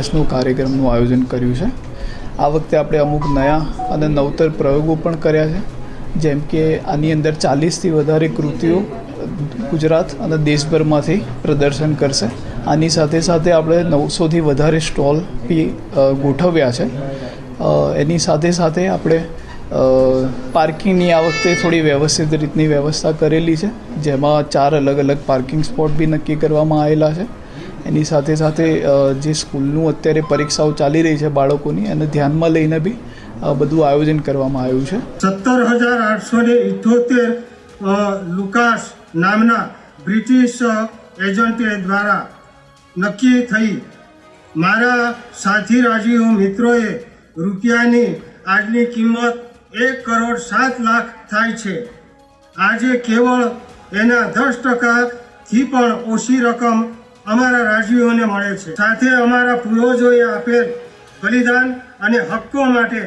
દિવસનું કાર્યક્રમનું આયોજન કર્યું છે. આ વખતે આપણે અમુક નયા અને નવતર પ્રયોગો પણ કર્યા છે. જેમ કે આની અંદર ચાલીસથી વધારે કૃતિઓ ગુજરાત અને દેશભરમાંથી પ્રદર્શન કરશે. આની સાથે સાથે આપણે નવસોથી વધારે સ્ટોલ બી ગોઠવ્યા છે. એની સાથે સાથે આપણે પાર્કિંગની આ વખતે થોડી વ્યવસ્થિત રીતની વ્યવસ્થા કરેલી છે. જેમાં ચાર અલગ અલગ પાર્કિંગ સ્પોટ બી નક્કી કરવામાં આવેલા છે. એની સાથે સાથે જે સ્કૂલનું અત્યારે પરીક્ષાઓ ચાલી રહી છે બાળકોની, એને ધ્યાનમાં લઈને બી બધું આયોજન કરવામાં આવ્યું છે. સત્તર હજાર આઠસો ને ઇઠોતેર લુકાસ નામના બ્રિટિશ એજન્ટે દ્વારા નક્કી થઈ. મારા સાથી રાજીઓ મિત્રોએ રૂપિયાની આજની કિંમત એક કરોડ સાત લાખ થાય છે. આજે કેવળ એના દસ ટકાથી પણ ઓછી રકમ અમારા રાજવીઓને મળે છે. સાથે અમારા પૂર્વજોએ આપેલ બલિદાન અને હક્કો માટે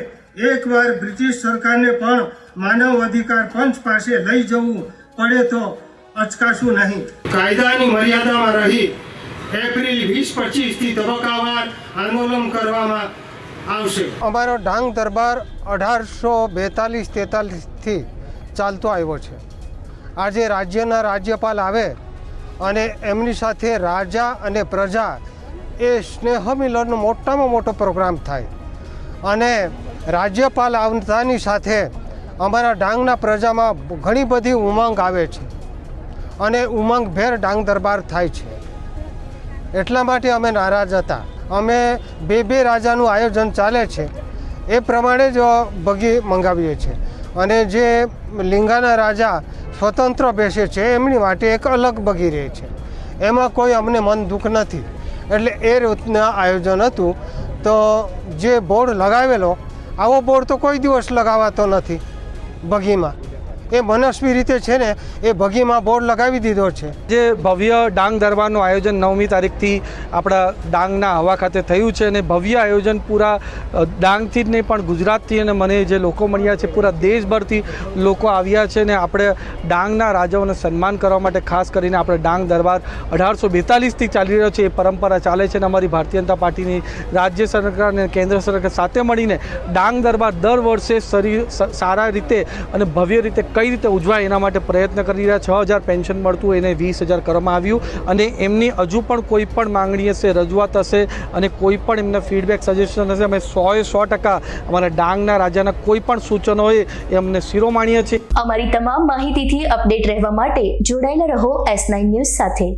એકવાર બ્રિટિશ સરકારને પણ માનવ અધિકાર પંચ પાસે લઈ જવું પડે તો અચકાશું નહીં. કાયદાની મર્યાદામાં રહી એપ્રિલ વીસ પચીસથી તબક્કાવાર આંદોલન કરવામાં આવશે. અમારો ડાંગ દરબાર અઢારસો બેતાલીસ તેતાલીસથી ચાલતો આવ્યો છે. આજે રાજ્યના રાજ્યપાલ આવે અને એમની સાથે રાજા અને પ્રજા એ સ્નેહ મિલનનો મોટામાં મોટો પ્રોગ્રામ થાય. અને રાજ્યપાલ આવતાની સાથે અમારા ડાંગના પ્રજામાં ઘણી બધી ઉમંગ આવે છે. અને ઉમંગભેર ડાંગ દરબાર થાય છે. એટલા માટે અમે નારાજ હતા. અમે બે બે રાજાનું આયોજન ચાલે છે. એ પ્રમાણે જ બગી મંગાવીએ છીએ. અને જે લિંગાના રાજા સ્વતંત્ર બેસે છે, એમની માટે એક અલગ બગી રહે છે. એમાં કોઈ અમને મન દુઃખ નથી. એટલે એ રીતના આયોજન હતું. તો જે બોર્ડ લગાવેલો, આવો બોર્ડ તો કોઈ દિવસ લગાવાતો નથી બગીમાં. એ મનસ્વી રીતે છે ને, એ ભગીમાં બોર્ડ લગાવી દીધો છે. જે ભવ્ય ડાંગ દરબારનું આયોજન નવમી તારીખથી આપણા ડાંગના હવા ખાતે થયું છે અને ભવ્ય આયોજન પૂરા ડાંગથી જ નહીં, પણ ગુજરાતથી અને મને જે લોકો મળ્યા છે, પૂરા દેશભરથી લોકો આવ્યા છે ને આપણે ડાંગના રાજાઓને સન્માન કરવા માટે ખાસ કરીને આપણે ડાંગ દરબાર અઢારસો બેતાલીસથી ચાલી રહ્યો છે, એ પરંપરા ચાલે છે અને અમારી ભારતીય જનતા પાર્ટીની રાજ્ય સરકાર અને કેન્દ્ર સરકાર સાથે મળીને ડાંગ દરબાર દર વર્ષે સરી સારા રીતે અને ભવ્ય રીતે કઈ રીતે ઉજવાય એના માટે પ્રયત્ન કરી રહ્યા છ? હજાર પેન્શન મળતું એને વીસ હજાર કરવામાં આવ્યું અને એમની હજુ પણ કોઈ પણ માંગણી હશે, રજૂઆત હશે અને કોઈ પણ એમના ફીડબેક સજેશન હશે, અમે સોએ સો ટકા અમારા ડાંગના રાજાના કોઈ પણ સૂચનો હોય એ અમને શિરોમાણીએ છીએ. અમારી તમામ માહિતીથી અપડેટ રહેવા માટે જોડાયેલા રહો એસ નાઇન ન્યૂઝ સાથે.